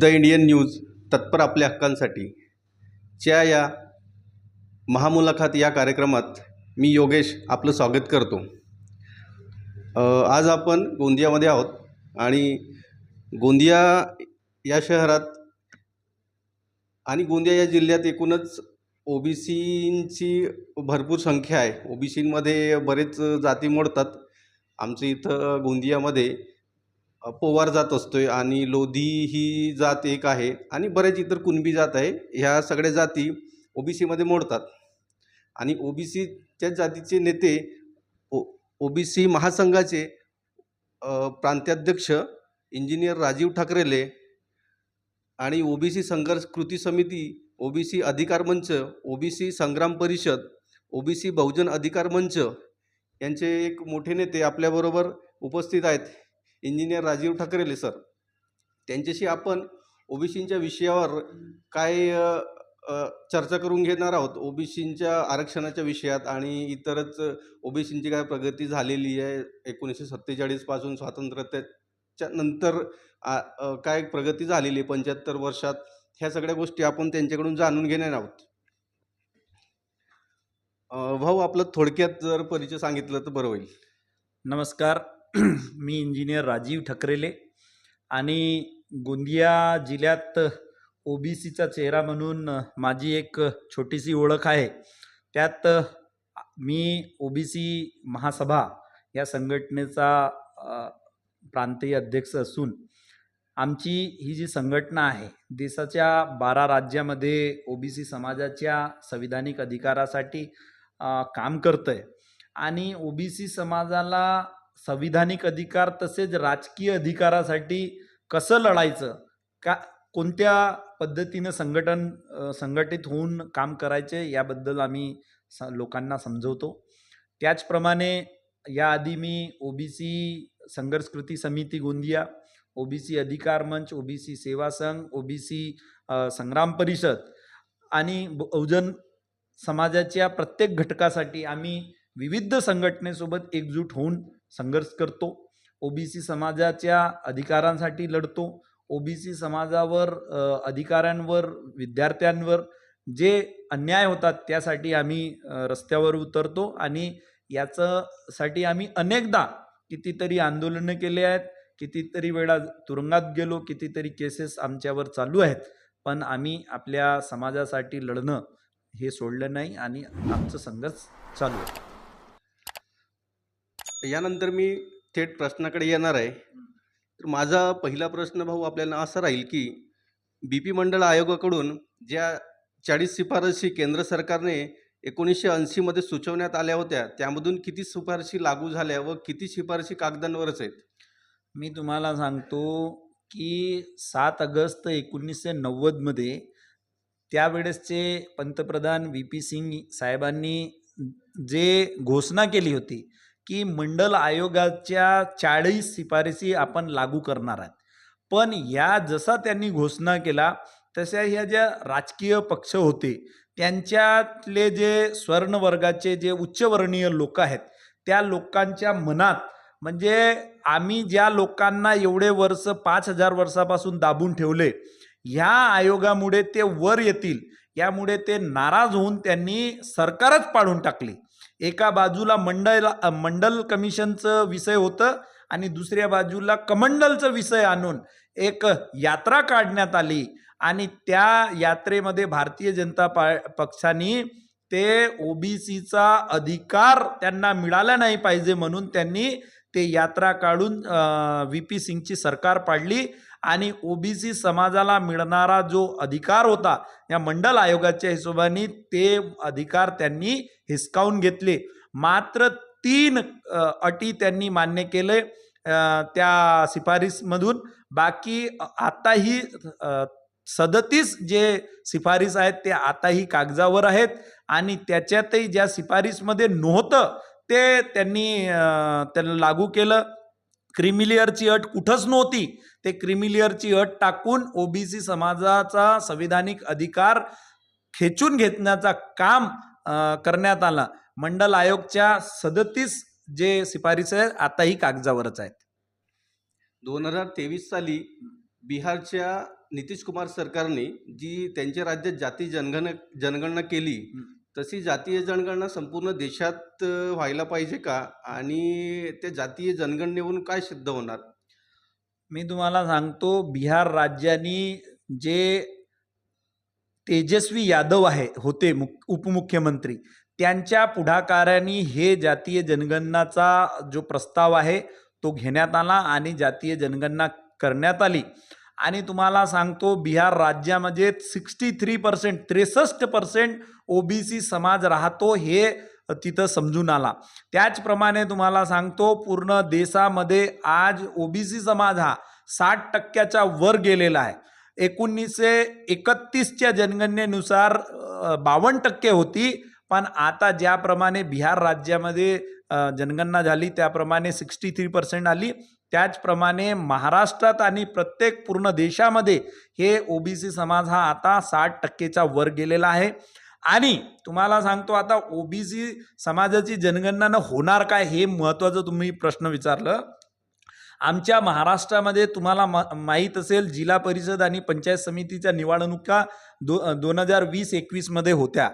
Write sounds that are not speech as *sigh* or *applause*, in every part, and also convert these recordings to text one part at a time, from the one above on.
The Indian news तत्पर आपल्या हक्कांसाठी. च्या या महामुलाखत या कार्यक्रमात मी योगेश आपलं स्वागत करतो. आज आपण गोंदियामध्ये आहोत आणि गोंदिया या शहरात आणि गोंदिया या जिल्ह्यात एकूणच ओबीसींची भरपूर संख्या आहे. ओबीसींमध्ये बरेच जाती मोडतात. आमचं इथं गोंदियामध्ये पोवार जात असतो आहे आणि लोधी ही जात एक आहे आणि बऱ्याच इतर कुणबी जात आहे ह्या सगळ्या जाती ओ बी सीमध्ये मोडतात. आणि ओ बी सीच्या जातीचे नेते ओ ओ बी सी महासंघाचे प्रांताध्यक्ष इंजिनियर राजीव ठाकरेले आणि ओ बी सी संघर्ष कृती समिती ओ बी सी अधिकार मंच ओ बी सी संग्राम परिषद ओ बी सी बहुजन अधिकार मंच यांचे एक मोठे नेते आपल्याबरोबर उपस्थित आहेत. इंजिनियर राजीव ठाकरेले सर. त्यांच्याशी आपण ओबीसींच्या विषयावर काय चर्चा करून घेणार आहोत? ओबीसींच्या आरक्षणाच्या विषयात आणि इतरच ओबीसींची काय प्रगती झालेली आहे? एकोणीसशे सत्तेचाळीसपासून स्वातंत्र्याच्या नंतर काय प्रगती झालेली आहे? पंच्याहत्तर वर्षात ह्या सगळ्या गोष्टी आपण त्यांच्याकडून जाणून घेणार आहोत. भाऊ आपलं थोडक्यात जर परिचय सांगितलं तर बरं होईल. नमस्कार. *clears throat* मी इंजिनियर राजीव ठकरेले आणि गोंदिया जिल्ह्यात ओ बी सीचा चेहरा म्हणून माझी एक छोटीशी ओळख आहे. त्यात मी ओ बी सी महासभा या संघटनेचा प्रांतीय अध्यक्ष असून आमची ही जी संघटना आहे देशाच्या बारा राज्यामध्ये ओ बी सी समाजाच्या संविधानिक अधिकारासाठी काम करतं आहे आणि ओ बी सी समाजाला संविधानिक अधिकार तसेच राजकीय अधिकारासाठी कसं लढायचं? का कोणत्या पद्धतीनं संघटन संघटित होऊन काम करायचे याबद्दल आम्ही स लोकांना समजवतो. त्याचप्रमाणे याआधी मी ओबीसी संघर्ष कृती समिती गोंदिया ओबीसी अधिकार मंच ओबीसी सेवा संघ ओबीसी संग्राम परिषद आणि बहुजन समाजाच्या प्रत्येक घटकासाठी आम्ही विविध संघटनेसोबत एकजूट होऊन संघर्ष करतो. ओबीसी समाजाच्या अधिकारांसाठी लढतो. ओबीसी समाजावर अधिकाऱ्यांवर विद्यार्थ्यांवर जे अन्याय होतात त्यासाठी आम्ही रस्त्यावर उतरतो आणि याचंसाठी आम्ही अनेकदा कितीतरी आंदोलनं केले आहेत कितीतरी वेळा तुरुंगात गेलो कितीतरी केसेस आमच्यावर चालू आहेत. पण आम्ही आपल्या समाजासाठी लढणं हे सोडलं नाही आणि आमचं संघर्ष चालू आहे. यानंतर मी थेट प्रश्नाकडे येणार आहे. तर माझा पहिला प्रश्न भाऊ आपल्याला असा राहील की बी पी मंडळ आयोगाकडून ज्या चाळीस शिफारशी केंद्र सरकारने एकोणीसशे ऐंशीमध्ये सुचवण्यात आल्या होत्या त्यामधून किती शिफारशी लागू झाल्या व किती शिफारशी कागदांवरच आहेत? मी तुम्हाला सांगतो की सात ऑगस्ट एकोणीसशे नव्वदमध्ये त्यावेळेसचे पंतप्रधान व्ही पी सिंग साहेबांनी जे घोषणा केली होती की मंडल आयोगाच्या चाळीस शिफारसी आपण लागू करणार आहेत. पण या जसा त्यांनी घोषणा केला तशा ह्या ज्या राजकीय पक्ष होते त्यांच्यातले जे स्वर्णवर्गाचे जे उच्चवर्णीय लोक आहेत त्या लोकांच्या मनात म्हणजे आम्ही ज्या लोकांना एवढे वर्ष पाच हजार वर्षापासून दाबून ठेवले ह्या आयोगामुळे ते वर येतील यामुळे ते नाराज होऊन त्यांनी सरकारच पाडून टाकली. एका बाजूला मंडल मंडल कमिशनचं विषय होतं आणि दुसऱ्या बाजूला कमंडलचं विषय आणून एक यात्रा काढण्यात आली. आणि त्या यात्रेमध्ये भारतीय जनता पा पक्षाने ते ओबीसीचा अधिकार त्यांना मिळाला नाही पाहिजे म्हणून त्यांनी ते यात्रा काढून व्ही पी सिंगची सरकार पाडली. आणि ओबीसी समाजाला मिळणारा जो अधिकार होता या मंडल आयोगाच्या हिशोबाने ते अधिकार त्यांनी हिसकावून घेतले. मात्र तीन अटी त्यांनी मान्य केले त्या शिफारसमधून बाकी आताही सदतीस जे शिफारस आहेत ते आताही कागदावर आहेत आणि त्याच्यातही ज्या शिफारसमध्ये नव्हतं ते त्यांनी त्यांना लागू केलं. क्रिमिलियरची अट कुठंच नव्हती. ते क्रिमिलियरची अट टाकून ओबीसी समाजाचा संविधानिक अधिकार खेचून घेण्याचा काम करण्यात आला. मंडल आयोगच्या सदतीस जे शिफारसी आहेत आताही कागदावरच आहेत. दोन हजार तेवीस साली बिहारच्या नितीश कुमार सरकारने जी त्यांच्या राज्यात जाती जनगण जनगणना केली. तशी जातीय जनगणना संपूर्ण देशात व्हायला पाहिजे का? आणि त्या जातीय जनगणनेवरून काय सिद्ध होणार? मी तुम्हाला सांगतो बिहार राज्यानी जे तेजस्वी यादव आहे होते उपमुख्यमंत्री. त्यांच्या पुढाकाराने हे जातीय जनगणनाचा जो प्रस्ताव आहे तो घेण्यात आला आणि जातीय जनगणना करण्यात आली. आणि तुम्हाला सांगतो बिहार राज्यामध्ये सिक्स्टी थ्री पर्सेंट त्रेसष्ट पर्सेंट ओबीसी समाज राहतो हे तिथं समजून आला. त्याचप्रमाणे तुम्हाला सांगतो पूर्ण देशामध्ये आज ओबीसी समाज हा साठ टक्क्याच्या वर गेलेला आहे. एकोणीसशे एकतीसच्या जनगणनेनुसार बावन्न टक्के होती. पण आता ज्याप्रमाणे बिहार राज्यामध्ये जनगणना झाली त्याप्रमाणे सिक्स्टी थ्री पर्सेंट आली. त्याचप्रमाणे महाराष्ट्रात आणि प्रत्येक पूर्ण देशामध्ये हे ओबीसी समाज हा आता साठ टक्केचा वर गेलेला आहे. आणि तुम्हाला सांगतो आता ओबीसी समाजाची जनगणना न होणार काय हे महत्त्वाचं तुम्ही प्रश्न विचारलं. आमच्या महाराष्ट्रामध्ये तुम्हाला मा माहीत असेल जिल्हा परिषद आणि पंचायत समितीच्या निवडणुका दो दोन हजार वीस एकवीसमध्ये होत्या.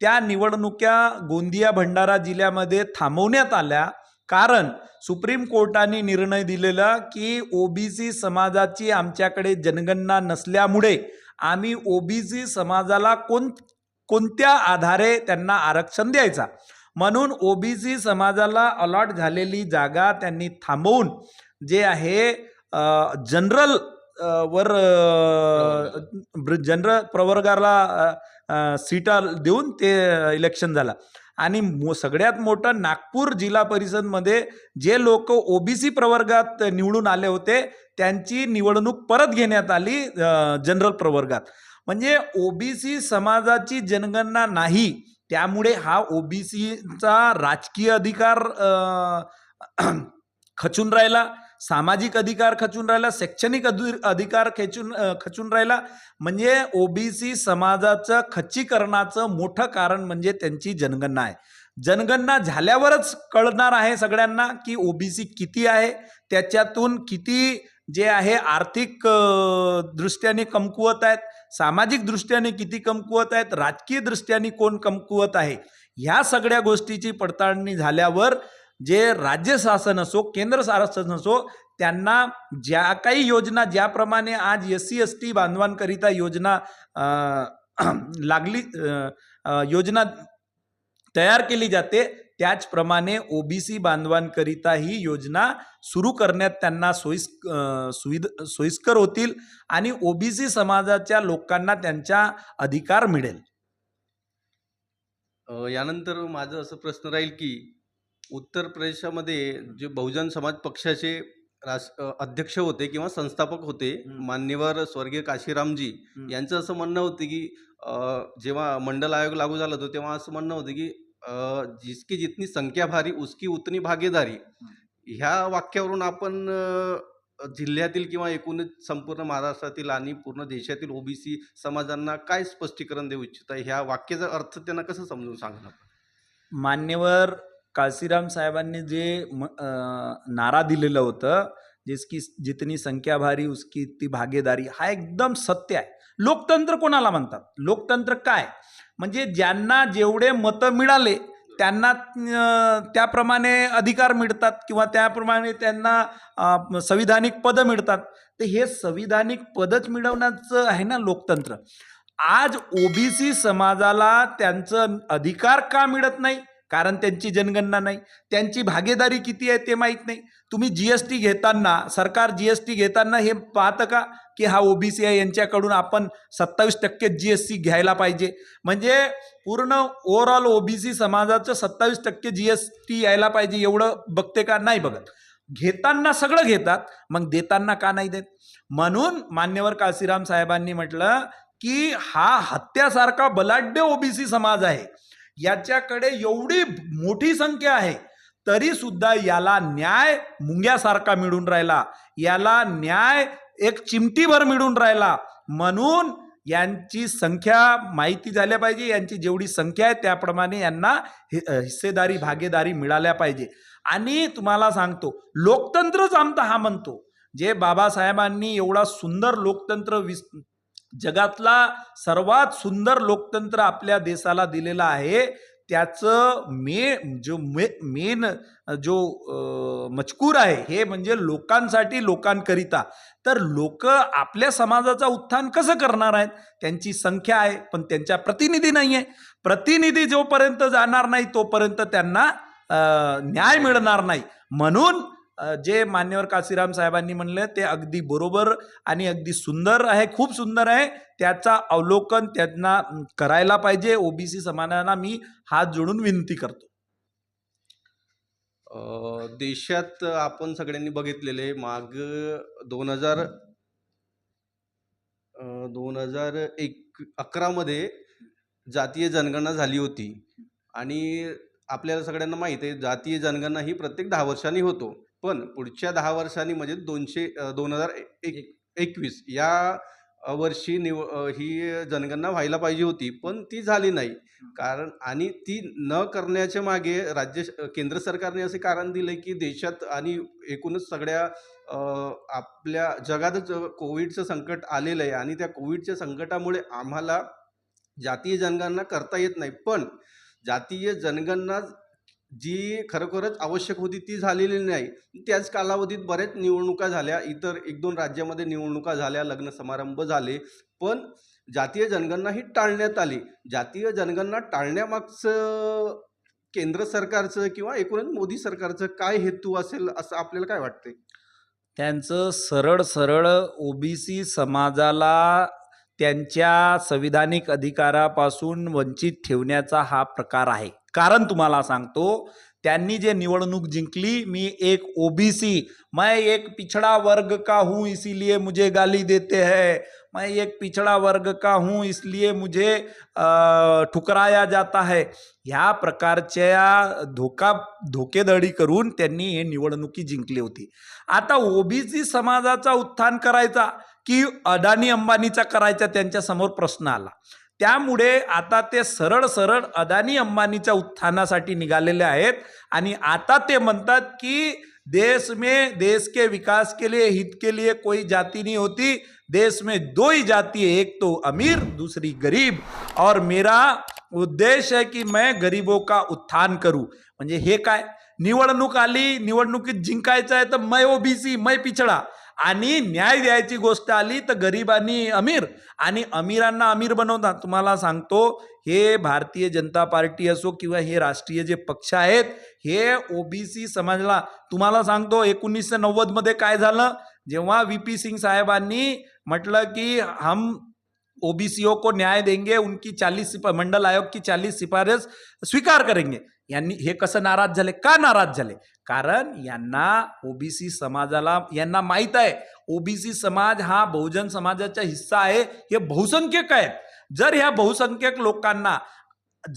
त्या निवडणुका गोंदिया भंडारा जिल्ह्यामध्ये थांबवण्यात आल्या. कारण सुप्रीम कोर्टाने निर्णय दिलेला की ओबीसी समाजाची आमच्याकडे जनगणना नसल्यामुळे आम्ही ओबीसी समाजाला कोण कोणत्या आधारे त्यांना आरक्षण द्यायचा? म्हणून ओबीसी समाजाला अलॉट झालेली जागा त्यांनी थांबवून जे आहे जनरल वर जनरल प्रवर्गाला सीटा देऊन ते इलेक्शन झाला. आणि मो सगळ्यात मोठं नागपूर जिल्हा परिषदमध्ये जे लोक ओबीसी प्रवर्गात निवडून आले होते त्यांची निवडणूक परत घेण्यात आली जनरल प्रवर्गात. म्हणजे ओबीसी समाजाची जनगणना नाही त्यामुळे हा ओबीसीचा राजकीय अधिकार *clears throat* खचून राहिला. सामाजिक अधिकार खचून राहिला शैक्षणिक अधिकार खेचून खचून राहिला. म्हणजे ओबीसी समाजाचं खच्चीकरणाचं मोठं कारण म्हणजे त्यांची जनगणना आहे. जनगणना झाल्यावरच कळणार आहे सगळ्यांना की ओबीसी किती आहे. त्याच्यातून किती जे आहे आर्थिक दृष्ट्याने कमकुवत आहेत. सामाजिक दृष्ट्याने किती कमकुवत आहेत. राजकीय दृष्ट्याने कोण कमकुवत आहे. ह्या सगळ्या गोष्टीची पडताळणी झाल्यावर जे राज्य शासन असो केंद्र शासन असो त्यांना ज्या काही योजना ज्याप्रमाणे आज एस सी एस टी बांधवांकरिता योजना *clears throat* लागली योजना तयार केली जाते त्याचप्रमाणे ओबीसी बांधवांकरिता ही योजना सुरू करण्यात त्यांना सोयीस सुविध सोयीस्कर होतील आणि ओबीसी समाजाच्या लोकांना त्यांचा अधिकार मिळेल. यानंतर माझं असं प्रश्न राहील की उत्तर प्रदेशामध्ये जे बहुजन समाज पक्षाचे अ, अध्यक्ष होते किंवा संस्थापक होते. मान्यवर स्वर्गीय काशीरामजी. यांचं असं म्हणणं होतं की अ, जेव्हा मंडल आयोग लागू झाला होता तेव्हा असं म्हणणं होतं की अ, जिसकी जितनी संख्या भारी उसकी उतनी भागीदारी ह्या वाक्यावरून आपण अ, जिल्ह्यातील किंवा एकूणच संपूर्ण महाराष्ट्रातील आणि पूर्ण देशातील ओबीसी समाजांना काय स्पष्टीकरण देऊ इच्छिता ह्या वाक्याचा अर्थ त्यांना कसं समजून सांगणार मान्यवर काशीराम साहेबांनी जे म नारा दिलेलं होतं जिसकी जितनी संख्या भारी उसकी ती भागीदारी हा एकदम सत्य आहे. लोकतंत्र कोणाला म्हणतात? लोकतंत्र काय? म्हणजे ज्यांना जेवढे मतं मिळाले त्यांना त्याप्रमाणे अधिकार मिळतात किंवा त्याप्रमाणे त्यांना संविधानिक पदं मिळतात. तर हे संविधानिक पदच मिळवण्याचं आहे ना लोकतंत्र. आज ओबीसी समाजाला त्यांचं अधिकार का मिळत नाही? कारण त्यांची जनगणना नाही. त्यांची भागीदारी किती आहे ते माहीत नाही. तुम्ही जी एस टी घेताना सरकार जी एस टी घेताना हे पाहतं का? की हा ओबीसी आहे यांच्याकडून आपण सत्तावीस टक्के जी एस टी घ्यायला पाहिजे. म्हणजे पूर्ण ओव्हरऑल ओबीसी समाजाचं सत्तावीस टक्के जी एस टी यायला पाहिजे एवढं बघते का? नाही बघत. घेताना सगळं घेतात मग देताना का नाही देत? म्हणून मान्यवर काशीराम साहेबांनी म्हटलं की हा हत्यासारखा बलाढ्य ओबीसी समाज आहे. याच्याकडे एवढी मोठी संख्या आहे तरी सुद्धा याला न्याय मुंग्यासारखा मिळून राहिला. याला न्याय एक चिमटीभर मिळून राहिला. म्हणून यांची संख्या माहिती झाल्या पाहिजे यांची जेवढी संख्या आहे त्याप्रमाणे यांना हि- हिस्सेदारी भागीदारी मिळाल्या पाहिजे. आणि तुम्हाला सांगतो लोकतंत्रच आमचा हा म्हणतो. जे बाबासाहेबांनी एवढा सुंदर लोकतंत्र विस जगातला सर्वात सुंदर लोकतंत्र आपल्या देशाला दिलेलं आहे त्याचं मे जो मे मेन जो मजकूर आहे हे म्हणजे लोकांसाठी लोकांकरिता. तर लोक आपल्या समाजाचा उत्थान कसं करणार आहेत? त्यांची संख्या आहे पण त्यांच्या प्रतिनिधी नाही आहे प्रतिनिधी जोपर्यंत जाणार नाही तोपर्यंत त्यांना न्याय मिळणार नाही. म्हणून जे मान्यवर काशीराम साहेबांनी म्हणलं ते अगदी बरोबर आणि अगदी सुंदर आहे खूप सुंदर आहे. त्याचा अवलोकन त्यांना करायला पाहिजे. ओबीसी समाजाला मी हात जोडून विनंती करतो. देशात आपण सगळ्यांनी बघितलेले माग दोन हजार दोन हजार एक अकरामध्ये जातीय जनगणना झाली होती. आणि आपल्याला सगळ्यांना माहीत आहे जातीय जनगणना ही प्रत्येक दहा वर्षांनी होतो. पण पुढच्या दहा वर्षांनी म्हणजे दोनशे दोन हजार एक एकवीस या वर्षी निव ही जनगणना व्हायला पाहिजे होती पण ती झाली नाही. कारण आणि ती न करण्याच्या मागे राज्य केंद्र सरकारने असे कारण दिले की देशात आणि एकूणच सगळ्या आपल्या जगातच कोविडचं संकट आलेलं आहे आणि त्या कोविडच्या संकटामुळे आम्हाला जातीय जनगणना करता येत नाही. पण जातीय जनगणना जी खरोखरच आवश्यक होती ती झालेली नाही. त्याच कालावधीत बऱ्याच निवडणुका झाल्या. इतर एक दोन राज्यामध्ये निवडणुका झाल्या लग्न समारंभ झाले. पण जातीय जनगणना ही टाळण्यात आली. जातीय जनगणना टाळण्यामागचं केंद्र सरकारचं किंवा एकूणच मोदी सरकारचं काय हेतू असेल असं आपल्याला काय वाटतंय? त्यांचं सरळ सरळ ओबीसी समाजाला त्यांच्या संविधानिक अधिकारापासून वंचित ठेवण्याचा हा प्रकार आहे. कारण तुम्हाला सांगतो त्यांनी जे निवडणूक जिंकली मी एक ओबीसी मैं एक पिछड़ा वर्ग का हूँ इसीलिए मुझे गाली देते हैं। मैं एक पिछड़ा वर्ग का हूँ इसलिए मुझे ठुकराया जाता है। ह्या प्रकारच्या धोका धोकेधडी करून त्यांनी हे निवडणुकी जिंकली होती. आता ओबीसी समाजाचा उत्थान करायचा की अदानी अंबानीचा करायचा त्यांच्यासमोर प्रश्न आला. त्यामुळे आता ते सरळ सरळ अदानी अंबानीच्या उत्थानासाठी निघालेले आहेत. आणि आता ते म्हणतात की देश में देश के विकास के लिए हित के लिए कोई जाति नहीं होती. देश में दो ही जाति है एक तो अमीर दूसरी गरीब. और मेरा उद्देश्य है की मैं गरीबों का उत्थान करू. म्हणजे हे काय? निवडणूक आली निवडणुकीत जिंकायचं आहे तर मै ओबीसी मै पिछडा. आणि न्याय द्यायची गोष्ट आली तर गरिबांनी अमीर. आणि अमीरांना अमीर बनवतात. तुम्हाला सांगतो हे भारतीय जनता पार्टी असो किंवा हे राष्ट्रीय जे पक्ष आहेत हे ओबीसी समाजाला तुम्हाला सांगतो एकोणीसशे नव्वदमध्ये काय झालं? जेव्हा व्ही पी सिंग साहेबांनी म्हटलं की हम ओबीसीओ को न्याय देंगे उनकी चालीस मंडल आयोग की चालीस सिफारिश स्वीकार करेंगे. यांनी हे कसं नाराज झाले? का नाराज झाले? कारण यांना ओबीसी समाजाला यांना माहीत आहे ओबीसी समाज हा बहुजन समाजाचा हिस्सा आहे हे बहुसंख्यक आहेत. जर ह्या बहुसंख्यक लोकांना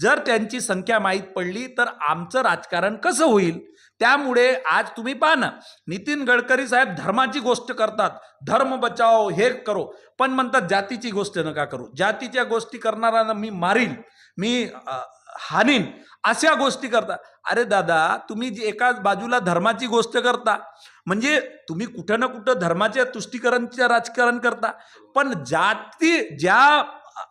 जर त्यांची संख्या माहीत पडली तर आमचं राजकारण कसं होईल? त्यामुळे आज तुम्ही पहा ना नितीन गडकरी साहेब धर्माची गोष्ट करतात. धर्म बचाव हे करो. पण म्हणतात जातीची गोष्ट नका करू. जातीच्या गोष्टी करणाऱ्यांना मी मारील मी आ, हानीन अशा गोष्टी करता. अरे दादा तुम्ही जी एका बाजूला धर्माची गोष्ट करता म्हणजे तुम्ही कुठं ना कुठं धर्माच्या तुष्टीकरणचं राजकारण करता पण जाती ज्या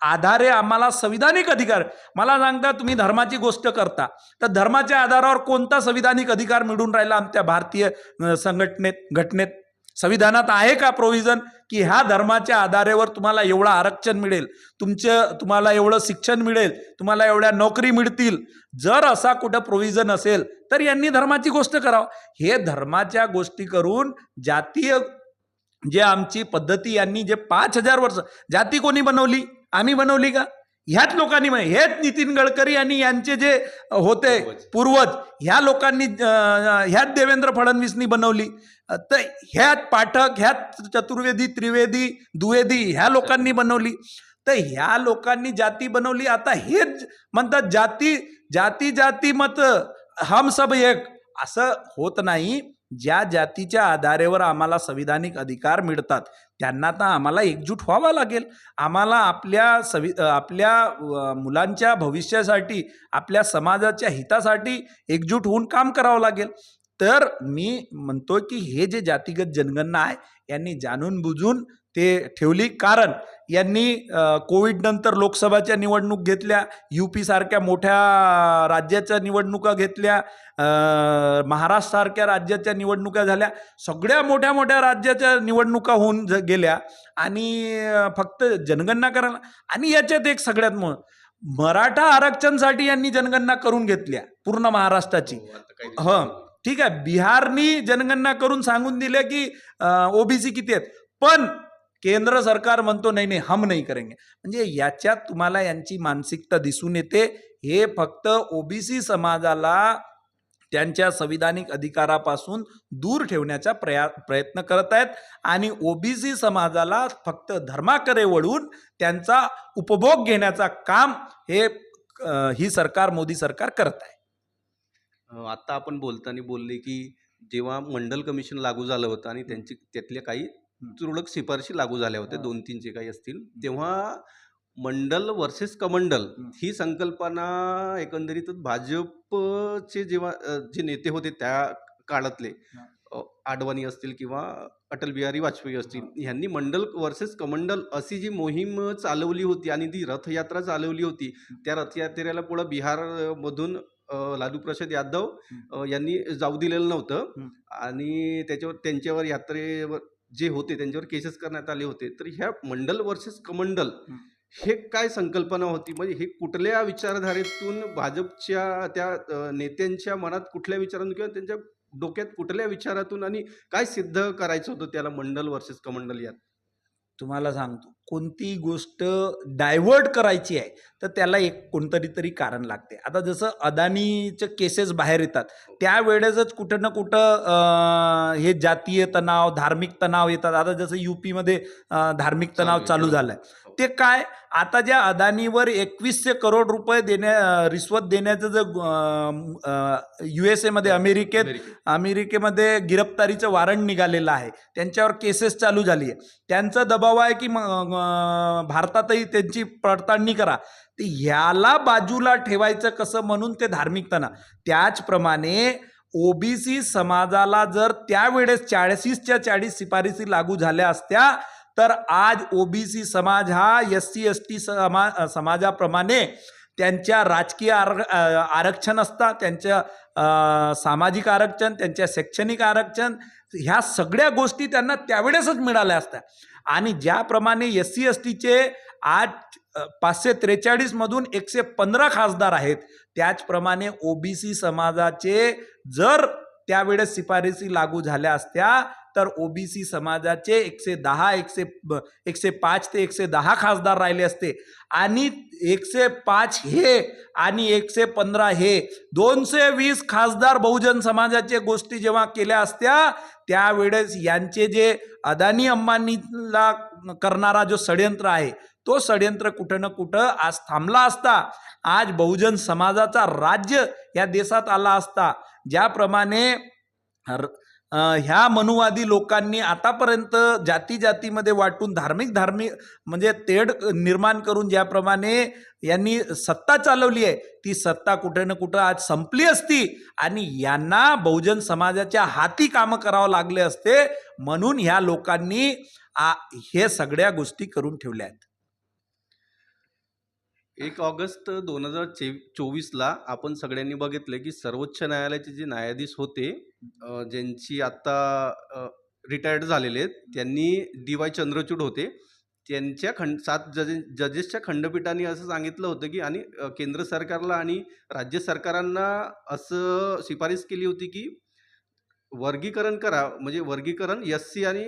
आधारे आम्हाला संविधानिक अधिकार मला सांगता तुम्ही धर्माची गोष्ट करता तर धर्माच्या आधारावर कोणता संविधानिक अधिकार मिळून राहिला आमच्या भारतीय संघटनेत घटनेत? संविधानात आहे का प्रोव्हिजन की ह्या धर्माच्या आधारेवर तुम्हाला एवढं आरक्षण मिळेल? तुमचं तुम्हाला एवढं शिक्षण मिळेल तुम्हाला एवढ्या नोकरी मिळतील. जर असा कुठं प्रोव्हिजन असेल तर यांनी धर्माची गोष्ट करावं. हे धर्माच्या गोष्टी करून जातीय जे आमची पद्धती यांनी जे पाच हजार वर्ष जाती कोणी बनवली? आम्ही बनवली का? ह्याच लोकांनी हेच नितीन गडकरी आणि यांचे जे होते पूर्वज. ह्या लोकांनी ह्याच देवेंद्र फडणवीसनी बनवली. तर ह्याच पाठक ह्याच चतुर्वेदी त्रिवेदी द्विवेदी ह्या लोकांनी बनवली. तर ह्या लोकांनी जाती बनवली. आता हेच म्हणतात जाती जाती जाती मत हम सब एक. असं होत नाही. ज्या जातीच्या आधारेवर आम्हाला संविधानिक अधिकार मिळतात त्यांना तर आम्हाला एकजूट व्हावं लागेल. आम्हाला आपल्या सवि आपल्या मुलांच्या भविष्यासाठी आपल्या समाजाच्या हितासाठी एकजूट होऊन काम करावं लागेल. तर मी म्हणतो की हे जे जातीगत जनगणना आहे यांनी जाणून बुजून ते ठेवली. कारण यांनी कोविड नंतर लोकसभाच्या निवडणूक घेतल्या यू पी सारख्या मोठ्या राज्याच्या निवडणुका घेतल्या महाराष्ट्रसारख्या राज्याच्या निवडणुका झाल्या. सगळ्या मोठ्या मोठ्या राज्याच्या निवडणुका होऊन ज- गेल्या. आणि फक्त जनगणना करायला. आणि याच्यात एक सगळ्यात मोठ मराठा आरक्षणसाठी यांनी जनगणना करून घेतल्या पूर्ण महाराष्ट्राची. हो, हं. ठीक आहे. बिहारनी जनगणना करून सांगून दिले की ओबीसी किती आहेत? पण केंद्र सरकार म्हणतो नाही नाही हम नाही करेंगे. म्हणजे याच्यात तुम्हाला यांची मानसिकता दिसून येते. हे फक्त ओबीसी समाजाला त्यांच्या संविधानिक अधिकारापासून दूर ठेवण्याचा प्रया प्रयत्न करत आहेत आणि ओबीसी समाजाला फक्त धर्माकडे वळून त्यांचा उपभोग घेण्याचा काम हे ही सरकार मोदी सरकार करत आहे. आत्ता आता आपण बोलताना बोलले की जेव्हा मंडल कमिशन लागू झालं होतं आणि त्यांची त्यातल्या काही तुरळक शिफारशी लागू झाल्या होत्या. दोन तीन जे काही असतील. तेव्हा मंडल वर्सेस कमंडल हं. संकल्पना एकंदरीतच भाजपचे जेव्हा जे नेते होते त्या काळातले आडवाणी असतील किंवा अटल बिहारी वाजपेयी असतील ह्यांनी मंडल वर्सेस कमंडल अशी जी मोहीम चालवली होती आणि ती रथयात्रा चालवली होती त्या रथयात्रेला पुढं बिहारमधून लालू प्रसाद यादव यांनी जाऊ दिलेलं नव्हतं. आणि त्याच्यावर त्यांच्यावर यात्रेवर जे होते त्यांच्यावर केसेस करण्यात आले होते तर ह्या मंडल वर्सेस कमंडल हं. काय संकल्पना होती म्हणजे हे कुठल्या विचारधारेतून भाजपच्या त्या नेत्यांच्या मनात कुठल्या विचारातून किंवा त्यांच्या डोक्यात कुठल्या विचारातून आणि काय सिद्ध करायचं होतं त्याला मंडल वर्सेस कमंडल यात तुम्हाला सांगतो कोणती गोष्ट डायव्हर्ट करायची आहे तर त्याला एक कोणतरी तरी कारण लागते आता जसं अदानीचे केसेस बाहेर येतात त्यावेळेसच कुठं ना कुठं हे जातीय तणाव धार्मिक तणाव येतात आता जसं युपीमध्ये धार्मिक तणाव चालू आहे, चालू हो. झालाय हो. ते काय? आता ज्या अदानीवर एकवीसशे करोड रुपये देण्या रिश्वत देण्याचं जे यू एस एमध्ये अमेरिकेत. अमेरिकेमध्ये गिरफ्तारीचं वॉरंट निघालेलं आहे. त्यांच्यावर केसेस चालू झाली आहे त्यांचा दबाव आहे की भारतातही त्यांची पडताळणी करा. तर ह्याला बाजूला ठेवायचं कसं म्हणून ते धार्मिकता त्याचप्रमाणे ओबीसी समाजाला जर त्यावेळेस चाळीसच्या चाळीस शिफारसी लागू झाल्या असत्या तर आज ओबीसी समाज हा एस सी एस टी समा समाजाप्रमाणे त्यांच्या राजकीय आर आरक्षण असतात त्यांच्या सामाजिक आरक्षण त्यांच्या शैक्षणिक आरक्षण ह्या सगळ्या गोष्टी त्यांना त्यावेळेसच मिळाल्या असत्या. आणि ज्याप्रमाणे एस सी एस टीचे आज पाचशे त्रेचाळीसमधून एकशे पंधरा खासदार आहेत त्याचप्रमाणे ओबीसी समाजाचे जर त्यावेळेस शिफारसी लागू झाल्या असत्या तर ओबीसी समाजाचे एकशे दहा एकशे एकशे पाच ते एकशे दहा खासदार राहिले असते. आणि एकशे पाच हे आणि एकशे पंधरा हे दोनशे वीस खासदार बहुजन समाजाचे गोष्टी जेव्हा केल्या असत्या त्यावेळेस यांचे जे अदानी अंबानीला करणारा जो षडयंत्र आहे तो षडयंत्र कुठं ना कुठं आज थांबला असता. आज बहुजन समाजाचा राज्य या देशात आला असता. ज्याप्रमाणे ह्या मनुवादी लोकांनी आतापर्यंत जाती जातीमध्ये वाटून धार्मिक धार्मिक म्हणजे तेढ निर्माण करून ज्याप्रमाणे यांनी सत्ता चालवली आहे ती सत्ता कुठे ना कुठं आज संपली असती आणि यांना बहुजन समाजाच्या हाती कामं करावं लागले असते म्हणून ह्या लोकांनी आ, हे सगळ्या गोष्टी करून ठेवल्या आहेत. एक ऑगस्ट दोन हजार चे चोवीसला आपण सगळ्यांनी बघितलं की सर्वोच्च न्यायालयाचे जे न्यायाधीश होते ज्यांची आत्ता रिटायर्ड झालेले आहेत त्यांनी डी वाय चंद्रचूड होते. त्यांच्या खंड सात जजे जजेसच्या खंडपीठाने असं सांगितलं होतं की आणि केंद्र सरकारला आणि राज्य सरकारांना असं शिफारस केली होती की वर्गीकरण करा म्हणजे वर्गीकरण एस सी आणि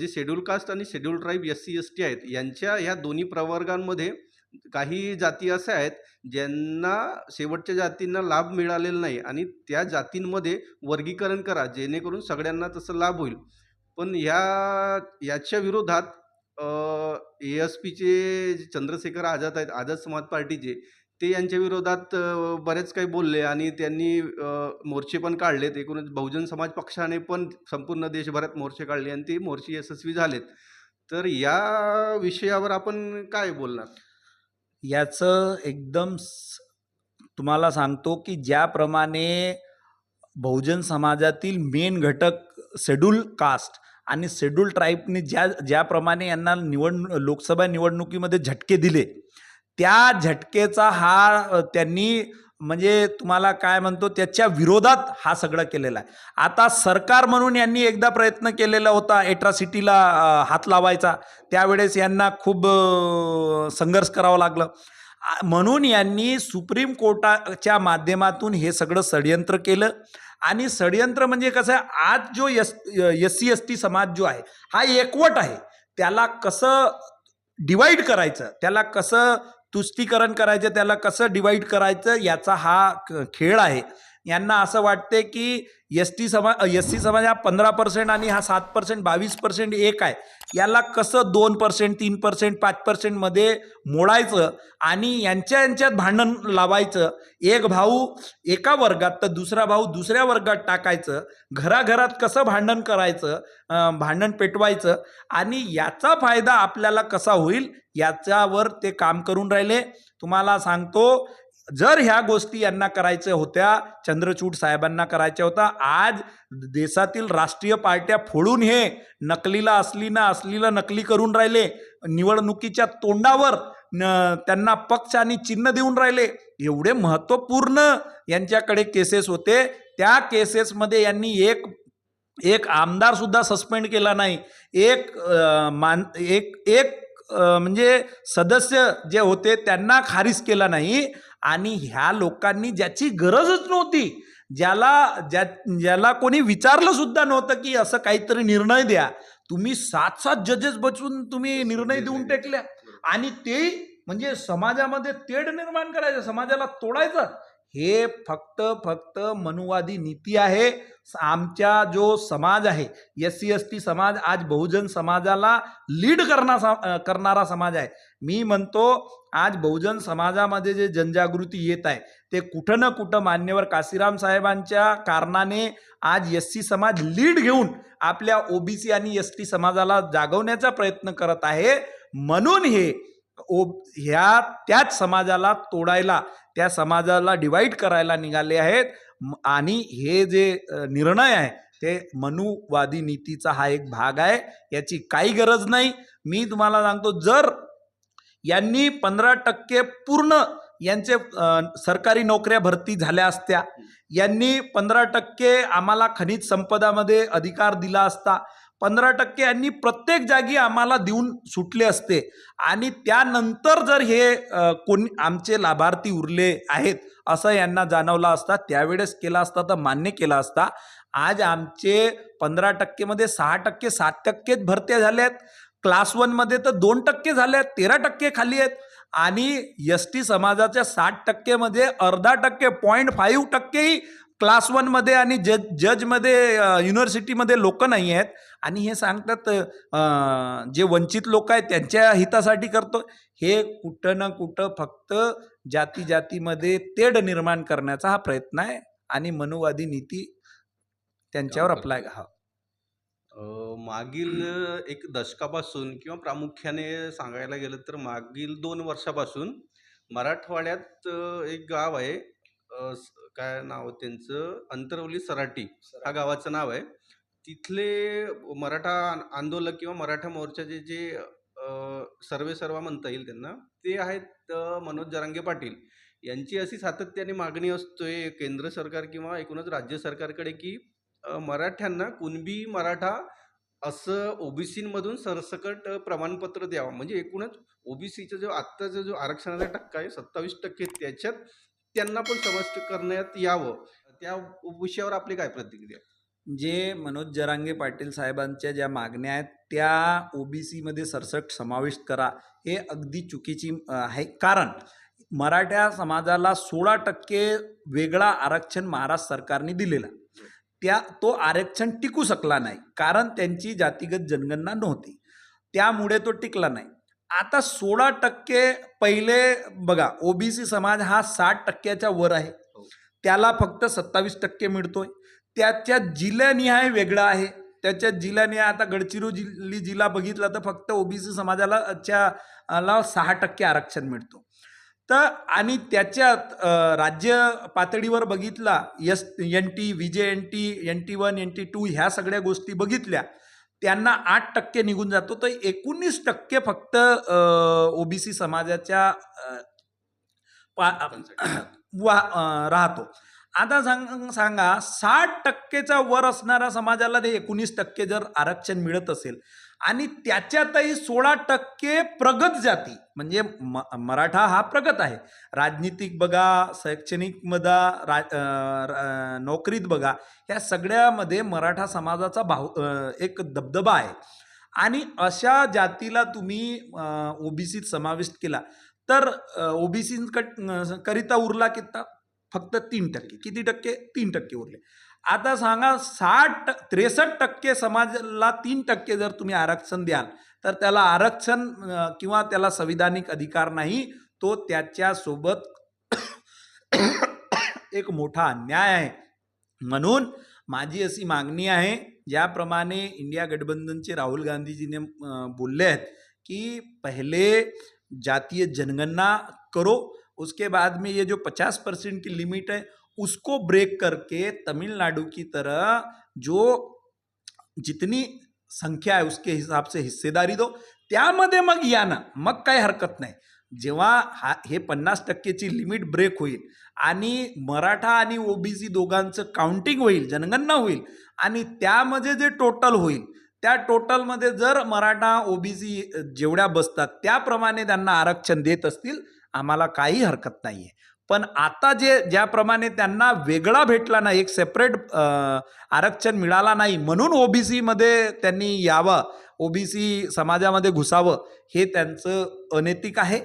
जे शेड्यूल कास्ट आणि schedule tribe S C S T आहेत यांच्या ह्या दोन्ही प्रवर्गांमध्ये काही जाती अशा आहेत ज्यांना शेवटच्या जातींना लाभ मिळालेला नाही आणि त्या जातींमध्ये वर्गीकरण करा जेणेकरून सगळ्यांना तसं लाभ होईल. पण ह्या याच्या विरोधात ए एस पीचे जे चंद्रशेखर आझाद आहेत आझाद समाज पार्टीचे ते यांच्या विरोधात बरेच काही बोलले आणि त्यांनी मोर्चे पण काढलेत. एकूणच बहुजन समाज पक्षाने पण संपूर्ण देशभरात मोर्चे काढले आणि ते मोर्चे यशस्वी झालेत. तर या विषयावर आपण काय बोलणार? याचं एकदम स- तुम्हाला सांगतो की ज्याप्रमाणे बहुजन समाजातील मेन घटक शेड्यूल कास्ट आणि शेड्यूल ट्राईबने ज्या ज्याप्रमाणे यांना निवड लोकसभा निवडणुकीमध्ये झटके दिले त्या झटकेचा हा त्यांनी म्हणजे तुम्हाला काय म्हणतो त्याच्या विरोधात हा सगळं केलेला आहे. आता सरकार म्हणून यांनी एकदा प्रयत्न केलेला होता एट्रासिटीला हात लावायचा. त्यावेळेस यांना खूप संघर्ष करावं लागलं. म्हणून यांनी सुप्रीम कोर्टाच्या माध्यमातून हे सगळं षडयंत्र केलं. आणि षडयंत्र म्हणजे कसं आहे आज जो S S C S T समाज जो आहे हा एकवट आहे. त्याला कसं डिवाईड करायचं त्याला कसं तुष्टीकरण करायचं त्याला कसं डिवाईड करायचं याचा हा क- खेळ आहे. यांना असं वाटते की एस टी समाज एस सी समाज हा पंधरा पर्सेंट आणि हा सात पर्सेंट बावीस पर्सेंट एक आहे. याला कसं दोन पर्सेंट तीन पर्सेंट पाच पर्सेंटमध्ये मोडायचं आणि यांच्या यांच्यात भांडण लावायचं? एक भाऊ एका वर्गात तर दुसरा भाऊ दुसऱ्या वर्गात टाकायचं. घराघरात कसं भांडण करायचं? भांडण पेटवायचं? आणि याचा फायदा आपल्याला कसा होईल? याच्यावर ते काम करून राहिले. तुम्हाला सांगतो जर ह्या गोष्टी यांना करायच्या होत्या चंद्रचूड साहेबांना करायच्या होत्या आज देशातील राष्ट्रीय पार्ट्या फोडून हे नकलीला असली ना असलीला नकली करून राहिले निवडणुकीच्या तोंडावर न त्यांना पक्ष आणि चिन्ह देऊन राहिले. एवढे महत्त्वपूर्ण यांच्याकडे केसेस होते. त्या केसेसमध्ये यांनी एक एक आमदार सुद्धा सस्पेंड केला नाही. एक मान एक एक म्हणजे सदस्य जे होते त्यांना खारिज केला नाही. आणि ह्या लोकांनी ज्याची गरजच नव्हती ज्याला ज्या ज्याला कोणी विचारलं सुद्धा नव्हतं की असं काहीतरी निर्णय द्या. तुम्ही सात सात जजेस बचून तुम्ही निर्णय देऊन टेकल्या. आणि ते म्हणजे समाजामध्ये तेढ निर्माण करायचं समाजाला तोडायचं. हे फक्त फक्त मनुवादी नीती आहे. आमच्या जो समाज आहे एस सी एस टी समाज आज बहुजन समाजाला लीड करणार करणारा समाज आहे. मी म्हणतो आज बहुजन समाजामध्ये जे जनजागृती येत आहे ते कुठं ना कुठं मान्यवर काशीराम साहेबांच्या कारणाने आज एस सी समाज लीड घेऊन आपल्या ओबीसी आणि एस टी समाजाला जागवण्याचा प्रयत्न करत आहे. म्हणून हे ओ ह्या त्याच समाजाला तोडायला त्या समाजाला डिवाईड करायला निघाले आहेत. आणि हे जे निर्णय आहे ते मनुवादी नीतीचा हा एक भाग आहे. याची काही गरज नाही. मी तुम्हाला सांगतो जर यांनी पंधरा टक्के पूर्ण यांचे सरकारी नोकऱ्या भरती झाल्या असत्या यांनी पंधरा टक्के आम्हाला खनिज संपदामध्ये अधिकार दिला असता पंधरा टक्के यांनी प्रत्येक जागी आम्हाला देऊन सुटले असते. आणि त्यानंतर जर हे कोण आमचे लाभार्थी उरले आहेत असं यांना जाणवलं असता त्यावेळेस केला असता तर मान्य केला असता. आज आमचे पंधरा टक्केमध्ये सहा टक्के सात टक्केच भरत्या झाल्या आहेत क्लास वनमध्ये तर दोन टक्के झाले आहेत तेरा टक्के खाली आहेत. आणि एस टी समाजाच्या साठ टक्केमध्ये अर्धा टक्के पॉईंट फाईव्ह टक्केही क्लास वनमध्ये आणि जज जजमध्ये युनिव्हर्सिटीमध्ये लोक नाही आहेत. आणि हे सांगतात जे वंचित लोक आहेत त्यांच्या हितासाठी करतो. हे कुठं ना कुठं फक्त जाती जातीमध्ये तेढ निर्माण करण्याचा हा प्रयत्न आहे. आणि मनुवादी नीती त्यांच्यावर अप्लाय. हा. मागील एक दशकापासून किंवा प्रामुख्याने सांगायला गेलं तर मागील दोन वर्षापासून मराठवाड्यात एक गाव आहे काय नाव त्यांचं? अंतरवली सराटी. ह्या गावाचं नाव आहे. तिथले मराठा आंदोलक किंवा मराठा मोर्चाचे जे सर्वे सर्वा म्हणता येईल त्यांना ते आहेत मनोज जरांगे पाटील. यांची अशी सातत्याने मागणी असतोय केंद्र सरकार किंवा एकूणच राज्य सरकारकडे की मराठ्यांना कुणबी मराठा असं ओबीसीमधून सरसकट प्रमाणपत्र द्यावं. म्हणजे एकूणच ओबीसीचा जो आत्ताचा जो आरक्षणाचा टक्का आहे सत्तावीस टक्के त्याच्यात त्यांना पण समाविष्ट करण्यात यावं. त्या विषयावर आपली काय प्रतिक्रिया? जे मनोज जरांगे पाटील साहेबांच्या ज्या मागण्या आहेत त्या ओबीसीमध्ये सरसट समाविष्ट करा हे अगदी चुकीची आहे. कारण मराठा समाजाला सोळा टक्के वेगळा आरक्षण महाराष्ट्र सरकारने दिलेला. त्या तो आरक्षण टिकू शकला नाही. कारण त्यांची जातीगत जनगणना नव्हती. त्यामुळे तो टिकला नाही. आता सोळा टक्के पहिले बघा ओबीसी समाज हा साठ टक्क्याच्या वर आहे. त्याला फक्त सत्तावीस टक्के मिळतोय. त्याच्या जिल्ह्यानिहाय वेगळं आहे. त्याच्या जिल्ह्यानिहाय आता गडचिरोली जिल्हा बघितला तर फक्त ओबीसी समाजाला च्या ला सहा टक्के आरक्षण मिळतो. तर आणि त्याच्यात राज्य पातळीवर बघितला S N T V J N T N T one N T two ह्या सगळ्या गोष्टी बघितल्या. त्यांना आठ टक्के निघून जातो. तर एकोणीस टक्के फक्त ओबीसी समाजाच्या वा राहतो. आता सांग सांगा साठ टक्केचा वर असणाऱ्या समाजाला ते एकोणीस टक्के जर आरक्षण मिळत असेल आणि त्याच्यातही सोळा टक्के प्रगत जाती. म्हणजे म मराठा हा प्रगत आहे. राजनीतिक बघा शैक्षणिक मधा रा नोकरीत बघा ह्या सगळ्यामध्ये मराठा समाजाचा भाव एक दबदबा आहे. आणि अशा जातीला तुम्ही ओबीसीत समाविष्ट केला तर ओबीसी करिता उरला किता? फक्त तीन टक्के. किती टक्के? तीन टक्के उरले. आता सांगा साठ त्रेसष्ट टक्के समाजाला तीन टक्के जर तुम्ही आरक्षण द्याल तर त्याला आरक्षण किंवा त्याला संविधानिक अधिकार नाही तो त्याच्यासोबत एक मोठा अन्याय आहे. म्हणून माझी अशी मागणी आहे ज्याप्रमाणे इंडिया गठबंधनचे राहुल गांधीजीने बोलले आहेत कि पहले जातीय जनगणना करो उसके बाद में ये जो पचास परसेंट की लिमिट है उसको ब्रेक करके तमिलनाडु की तरह जो जितनी संख्या आहे उसके हिसाब से हिस्सेदारी दो। त्यामध्ये मग या ना मग काही हरकत नाही। जेव्हा हा हे पन्नास टक्केची लिमिट ब्रेक होईल आणि मराठा आणि ओबीसी दोघांचं काउंटिंग होईल जनगणना होईल आणि त्यामध्ये जे टोटल होईल त्या टोटलमध्ये जर मराठा ओबीसी जेवढ्या बसतात त्याप्रमाणे त्यांना आरक्षण देत असतील आम्हाला काही हरकत नाही आहे पण आता जे ज्याप्रमाणे त्यांना वेगळा भेटला नाही एक सेपरेट आरक्षण मिळाला नाही म्हणून ओबीसीमध्ये त्यांनी यावं ओबीसी समाजामध्ये घुसावं हे त्यांचं अनैतिक आहे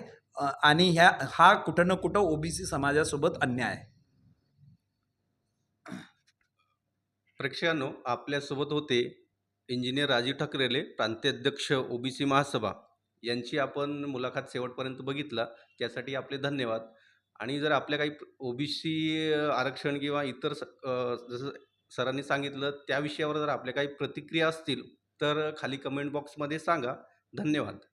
आणि ह्या हा कुठं ना कुठं ओबीसी समाजासोबत अन्याय आहे. प्रेक्षकांनो आपल्यासोबत होते इंजिनियर राजीव ठाकरेले प्रांताध्यक्ष ओबीसी महासभा. यांची आपण मुलाखत शेवटपर्यंत बघितला. त्यासाठी आपले धन्यवाद. आणि जर आपल्या काही ओबीसी आरक्षण किंवा इतर स जसं सरांनी सांगितलं त्या विषयावर जर आपल्या काही प्रतिक्रिया असतील तर खाली कमेंट बॉक्समध्ये सांगा. धन्यवाद.